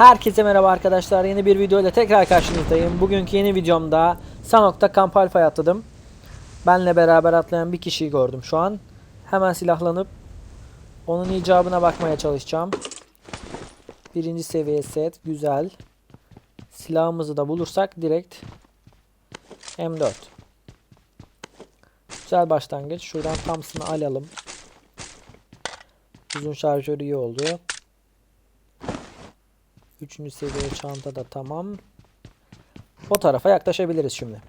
Herkese merhaba arkadaşlar. Yeni bir video ile tekrar karşınızdayım. Bugünkü yeni videomda Sanok'ta kamp alfa'ya atladım. Benle beraber atlayan bir kişiyi gördüm şu an. Hemen silahlanıp onun icabına bakmaya çalışacağım. Birinci seviye set. Güzel. Silahımızı da bulursak direkt M4. Güzel başlangıç. Şuradan Thompson'ı alalım. Uzun şarjörü iyi oldu. Üçüncü seviye çanta da tamam. O tarafa yaklaşabiliriz şimdi.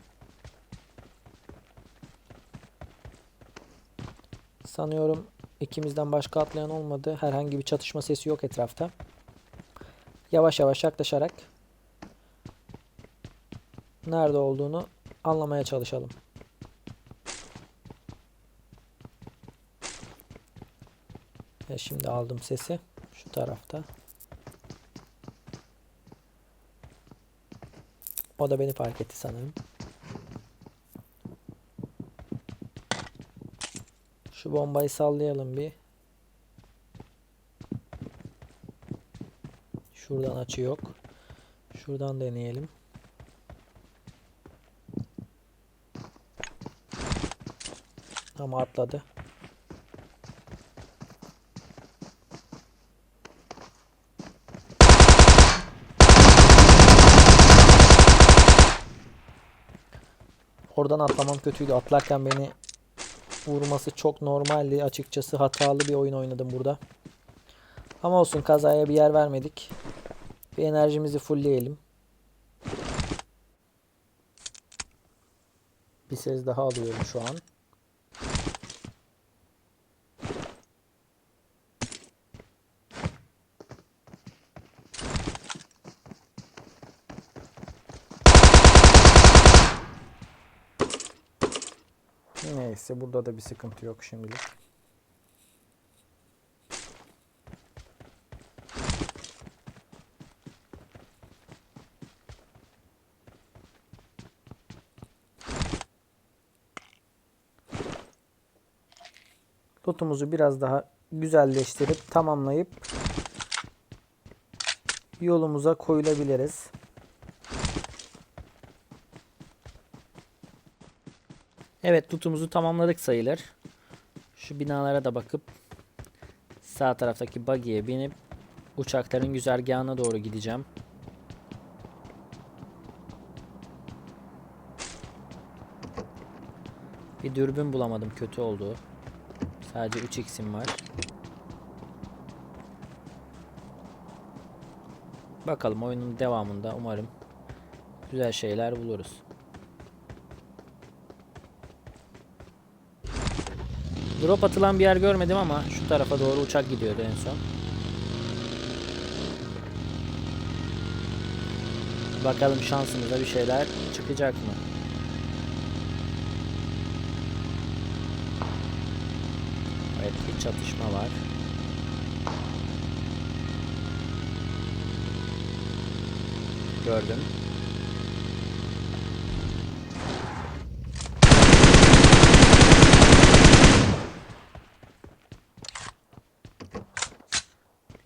Sanıyorum ikimizden başka atlayan olmadı. Herhangi bir çatışma sesi yok etrafta. Yavaş yavaş yaklaşarak nerede olduğunu anlamaya çalışalım. Ve şimdi aldım sesi. Şu tarafta. O da beni fark etti sanırım. Şu bombayı sallayalım bir. Şuradan açı yok. Şuradan deneyelim. Ama atladı. Oradan atlamam kötüydü. Atlarken beni vurması çok normaldi. Açıkçası hatalı bir oyun oynadım burada. Ama olsun kazaya bir yer vermedik. Bir enerjimizi fullleyelim. Bir ses daha alıyorum şu an. Neyse burada da bir sıkıntı yok şimdilik. Lootumuzu biraz daha güzelleştirip tamamlayıp yolumuza koyulabiliriz. Evet tutumuzu tamamladık sayılır. Şu binalara da bakıp sağ taraftaki buggy'e binip uçakların güzergahına doğru gideceğim. Bir dürbün bulamadım kötü oldu. Sadece 3x'im var. Bakalım oyunun devamında umarım güzel şeyler buluruz. Drop atılan bir yer görmedim ama şu tarafa doğru uçak gidiyordu en son. Bakalım şansımıza bir şeyler çıkacak mı? Evet bir çatışma var. Gördüm.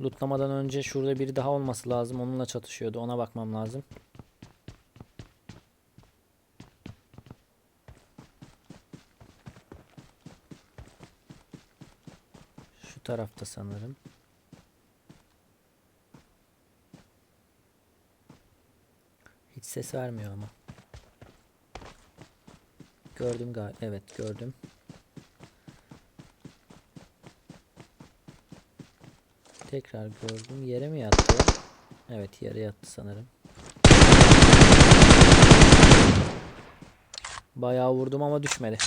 Lootlamadan önce şurada biri daha olması lazım. Onunla çatışıyordu. Ona bakmam lazım. Şu tarafta sanırım. Hiç ses vermiyor ama. Gördüm galiba. Evet gördüm. Tekrar gördüm. Yere mi yattı? Evet yere yattı sanırım. Bayağı vurdum ama düşmedi.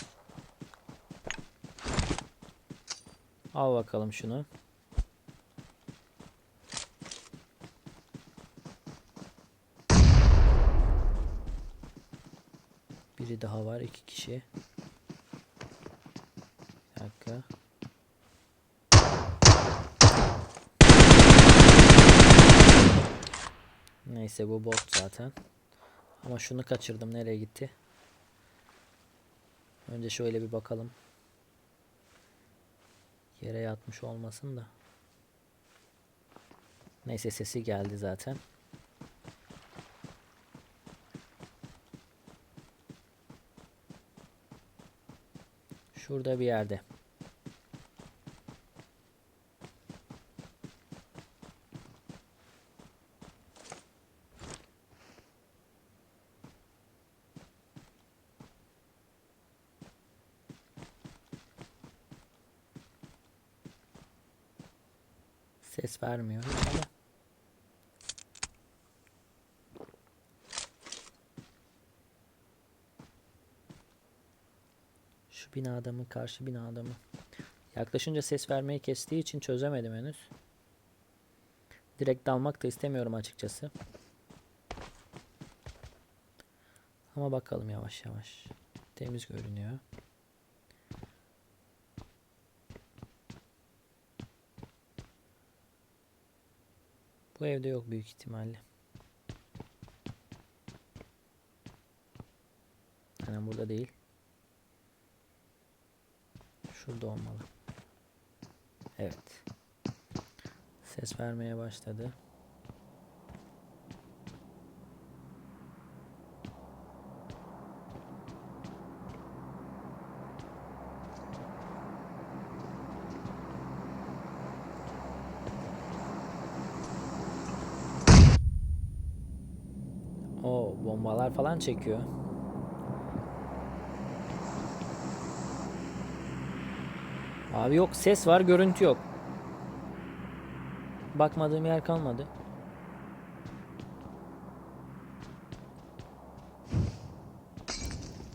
Al bakalım şunu. Biri daha var. iki kişi. Bir dakika. Neyse bu bot zaten. Ama şunu kaçırdım. Nereye gitti? Önce şöyle bir bakalım. Yere yatmış olmasın da. Neyse sesi geldi zaten. Şurada bir yerde. Ses vermiyor hiç ama. Şu binada mı karşı binada mı? Yaklaşınca ses vermeyi kestiği için çözemedim henüz. Direkt dalmak da istemiyorum açıkçası. Ama bakalım yavaş yavaş. Temiz görünüyor. Bu evde yok büyük ihtimalle. Aynen burada değil. Şurada olmalı. Evet. Ses vermeye başladı. O bombalar falan çekiyor. Abi yok ses var görüntü yok. Bakmadığım yer kalmadı.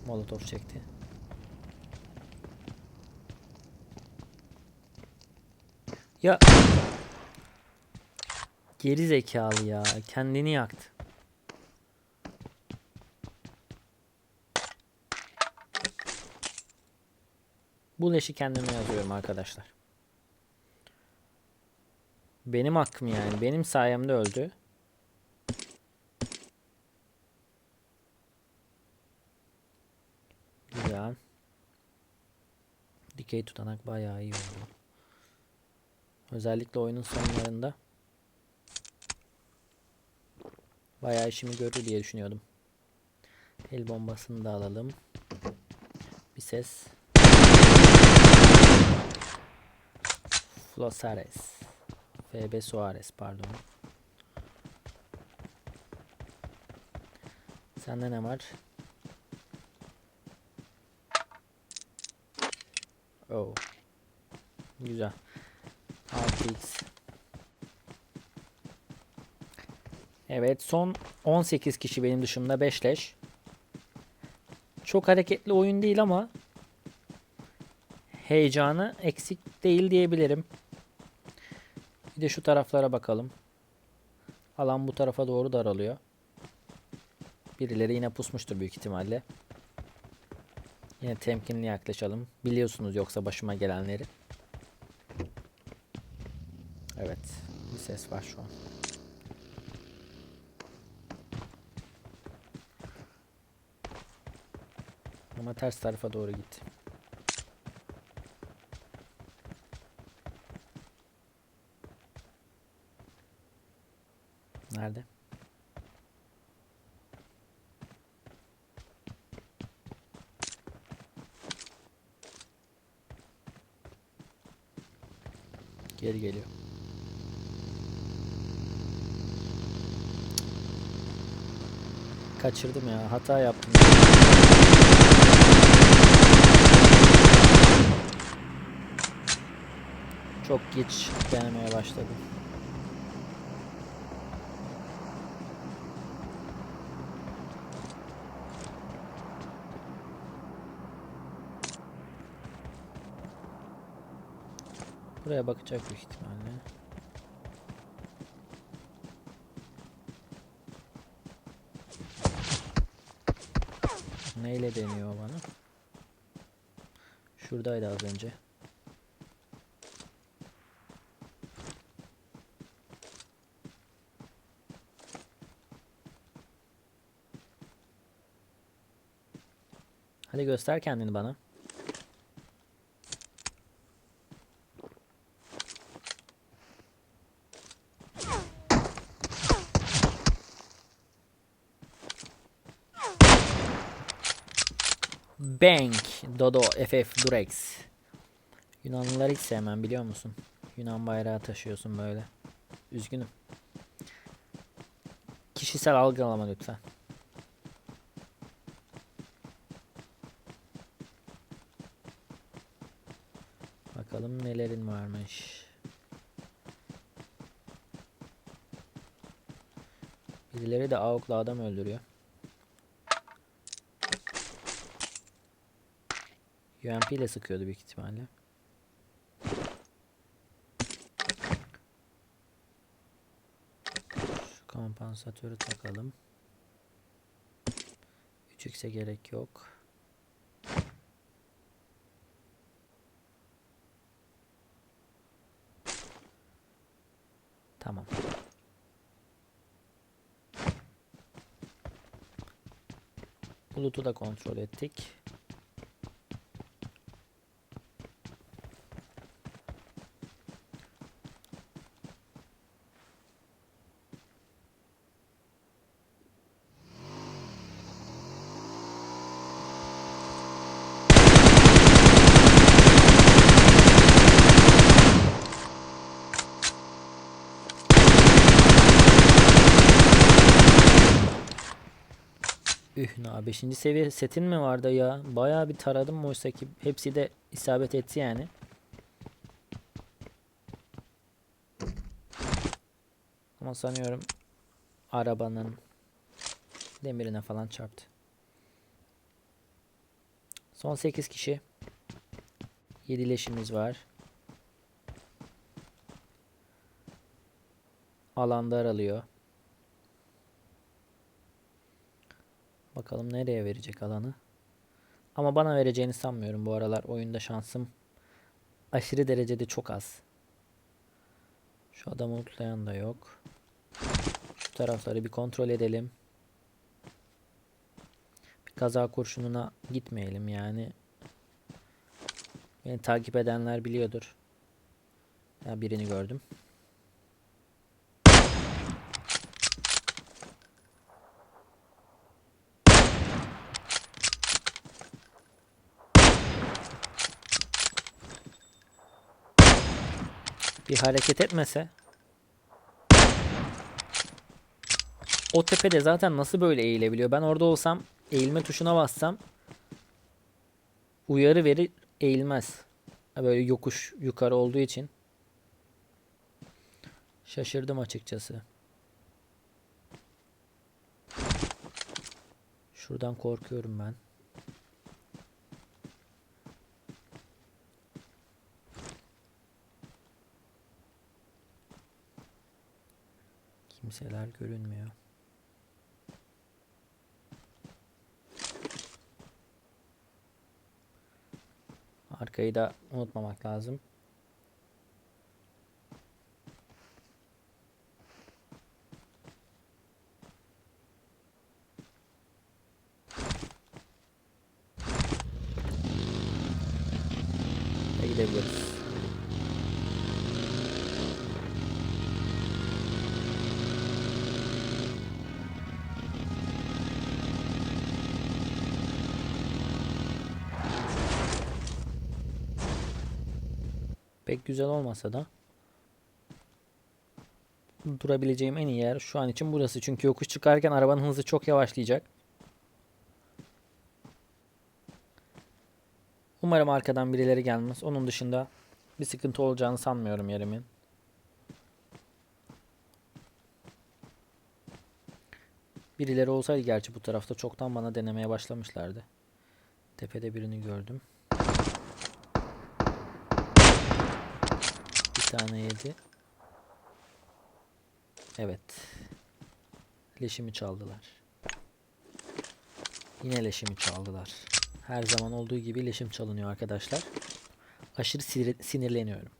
Molotof çekti. Ya geri zekalı ya kendini yaktı. Bu leşi kendime yazıyorum arkadaşlar. Benim hakkım yani. Benim sayemde öldü. Güzel. Dikey tutanak bayağı iyi oldu. Özellikle oyunun sonlarında bayağı işimi görür diye düşünüyordum. El bombasını da alalım. Bir ses. Flosares. FB Suarez pardon. Sende ne var? Oh. Güzel. 6x. Evet son 18 kişi benim dışımda 5 leş. Çok hareketli oyun değil ama heyecanı eksik değil diyebilirim. Bir de şu taraflara bakalım. Alan bu tarafa doğru daralıyor. Birileri yine pusmuştur büyük ihtimalle. Yine temkinli yaklaşalım. Biliyorsunuz yoksa başıma gelenleri. Evet. Bir ses var şu an. Ama ters tarafa doğru gitti. Nerede? Geri geliyor. Kaçırdım ya. Hata yaptım. Çok geç denemeye başladım. Buraya bakacak büyük ihtimalle. Neyle deniyor bana? Şuradaydı az önce. Hadi göster kendini bana. Bank. Dodo FF Durex. Yunanlıları hiç sevmem biliyor musun? Yunan bayrağı taşıyorsun böyle. Üzgünüm. Kişisel algılama lütfen. Bakalım nelerin varmış. Birileri de AUK'la adam öldürüyor. UMP ile sıkıyordu büyük ihtimalle. Şu kompansatörü takalım. 3x'e gerek yok. Tamam. Bulut'u da kontrol ettik. Üh na 5. seviye setin mi vardı ya? Bayağı bir taradım oysa ki hepsi de isabet etti yani. Ama sanıyorum arabanın demirine falan çarptı. Son 8 kişi. 7 leşimiz var. Alan daralıyor. Bakalım nereye verecek alanı. Ama bana vereceğini sanmıyorum bu aralar. Oyunda şansım aşırı derecede çok az. Şu adamı ultlayan da yok. Şu tarafları bir kontrol edelim. Bir kaza kurşununa gitmeyelim yani. Beni takip edenler biliyordur. Ya birini gördüm. Bir hareket etmese o tepede zaten nasıl böyle eğilebiliyor? Ben orada olsam eğilme tuşuna bassam uyarı verir eğilmez. Böyle yokuş yukarı olduğu için şaşırdım açıkçası. Şuradan korkuyorum ben. Kimseler görünmüyor. Arkayı da unutmamak lazım. Pek güzel olmasa da durabileceğim en iyi yer şu an için burası. Çünkü yokuş çıkarken arabanın hızı çok yavaşlayacak. Umarım arkadan birileri gelmez. Onun dışında bir sıkıntı olacağını sanmıyorum yerimin. Birileri olsaydı gerçi bu tarafta çoktan bana denemeye başlamışlardı. Tepede birini gördüm. Tane yedi. Evet. Leşimi çaldılar. Yine leşimi çaldılar. Her zaman olduğu gibi leşim çalınıyor arkadaşlar. Aşırı sinir- sinirleniyorum.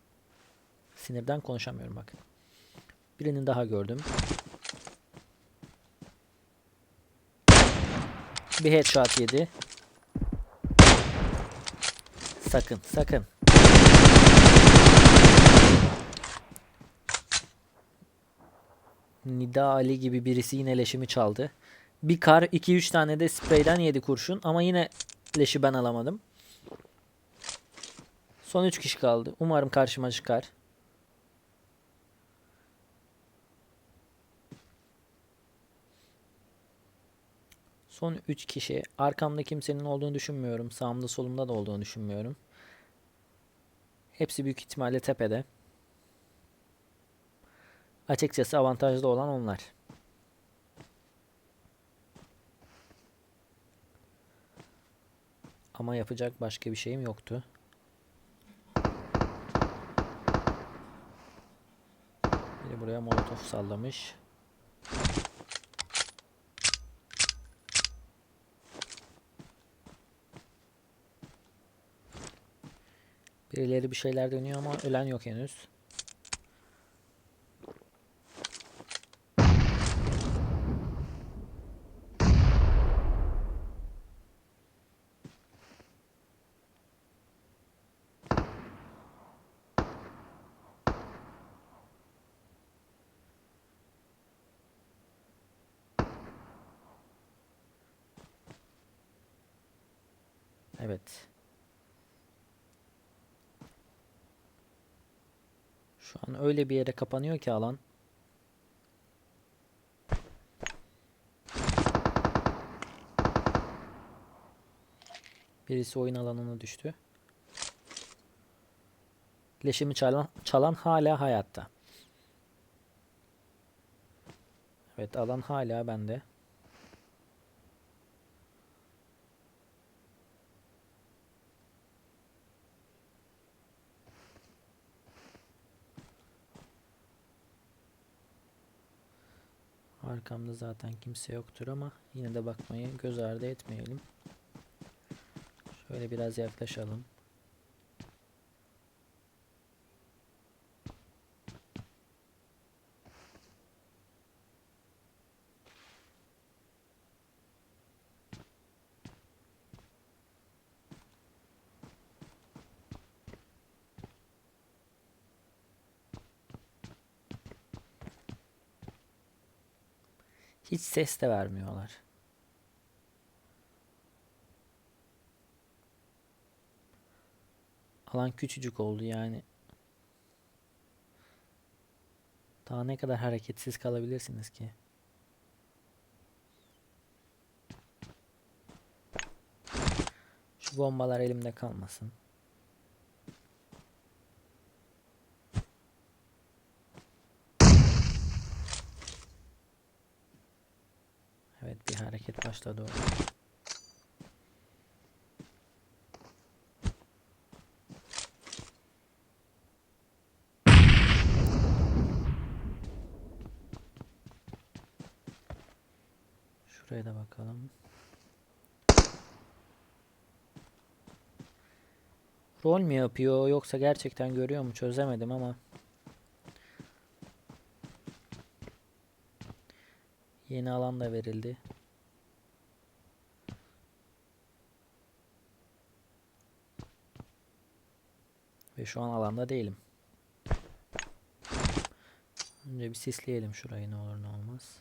Sinirden konuşamıyorum bakın. Birinin daha gördüm. Bir headshot yedi. Sakın, sakın. Nida Ali gibi birisi yine leşimi çaldı. Bir kar 2-3 tane de spreyden yedi kurşun ama yine Leşi ben alamadım. Son 3 kişi kaldı. Umarım karşıma çıkar. Son 3 kişi. Arkamda kimsenin olduğunu düşünmüyorum. Sağımda solumda da olduğunu düşünmüyorum. Hepsi büyük ihtimalle tepede. Açıkçası avantajlı olan onlar. Ama yapacak başka bir şeyim yoktu. Biri buraya molotof sallamış. Birileri bir şeyler dönüyor ama ölen yok henüz. Evet. Şu an öyle bir yere kapanıyor ki alan. Birisi oyun alanına düştü. Leşimi çalan, çalan hala hayatta. Evet alan hala bende. Arkamda zaten kimse yoktur ama yine de bakmayı göz ardı etmeyelim. Şöyle biraz yaklaşalım. Hiç ses de vermiyorlar. Alan küçücük oldu yani. Daha ne kadar hareketsiz kalabilirsiniz ki? Şu bombalar elimde kalmasın. Evet bir hareket başladı orada. Şuraya da bakalım. Rol mü yapıyor yoksa gerçekten görüyor mu çözemedim ama. Yeni alan da verildi. Ve şu an alanda değilim. Önce bir sisleyelim şurayı ne olur ne olmaz.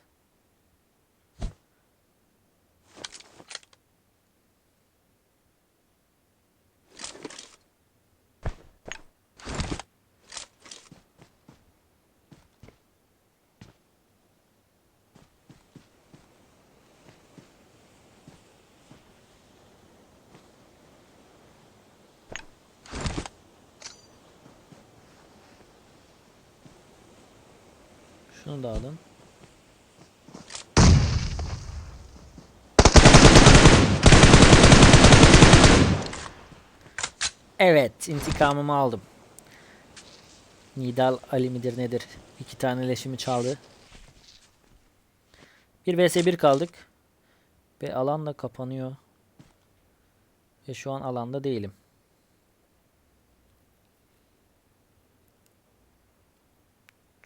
Şunu da alın. Evet, intikamımı aldım. Nidal Ali midir nedir? İki tane leşimi çaldı. Bir vs 1 kaldık. Ve alan da kapanıyor. Ve şu an alanda değilim.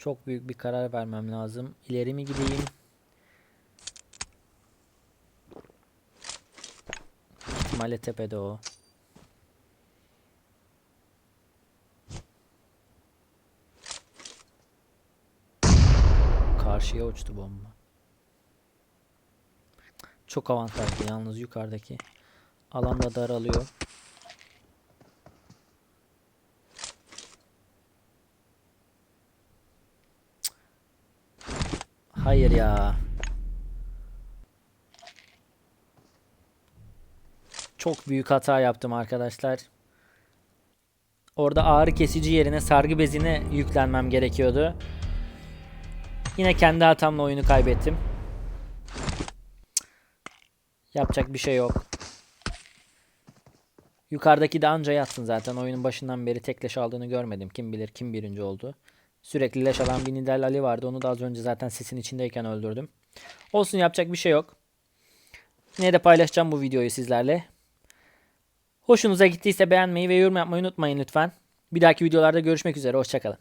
Çok büyük bir karar vermem lazım. İleri mi gideyim? İhtimalle tepede o. Karşıya uçtu bomba. Çok avantajlı yalnız yukarıdaki Alan da daralıyor. Hayır ya. Çok büyük hata yaptım arkadaşlar. Orada ağrı kesici yerine sargı bezine yüklenmem gerekiyordu. Yine kendi hatamla oyunu kaybettim. Yapacak bir şey yok. Yukarıdaki de anca yatsın zaten. Oyunun başından beri tek leş aldığını görmedim. Kim bilir kim birinci oldu. Sürekli leş alan bir Nidal Ali vardı. Onu da az önce zaten sesin içindeyken öldürdüm. Olsun yapacak bir şey yok. Yine de paylaşacağım bu videoyu sizlerle. Hoşunuza gittiyse beğenmeyi ve yorum yapmayı unutmayın lütfen. Bir dahaki videolarda görüşmek üzere. Hoşçakalın.